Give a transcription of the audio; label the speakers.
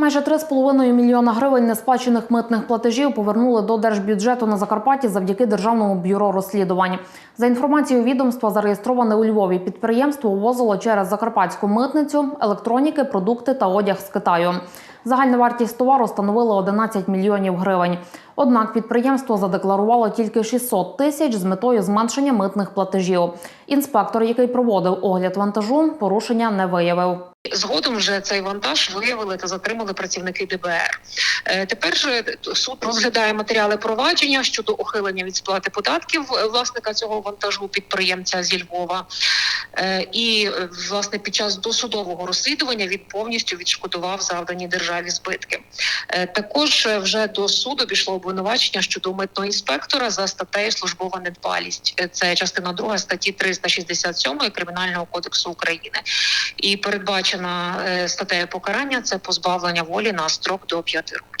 Speaker 1: Майже 3,5 мільйона гривень несплачених митних платежів повернули до держбюджету на Закарпатті завдяки Державному бюро розслідувань. За інформацією відомства, зареєстроване у Львові підприємство увозило через закарпатську митницю електроніки, продукти та одяг з Китаю. Загальна вартість товару становила 11 мільйонів гривень. Однак підприємство задекларувало тільки 600 тисяч з метою зменшення митних платежів. Інспектор, який проводив огляд вантажу, порушення не виявив.
Speaker 2: Згодом вже цей вантаж виявили та затримали працівники ДБР. Е, Тепер же суд розглядає матеріали провадження щодо ухилення від сплати податків е, власника цього вантажу підприємця зі Львова. Е, І е, власне під час досудового розслідування він повністю відшкодував завдані державі збитки. Е, Також вже до суду пішло обвинувачення щодо митного інспектора за статтею службова недбалість. Це частина 2 статті 367 Кримінального кодексу України. І передбачена статтею покарання це позбавлення волі на строк до 5 років.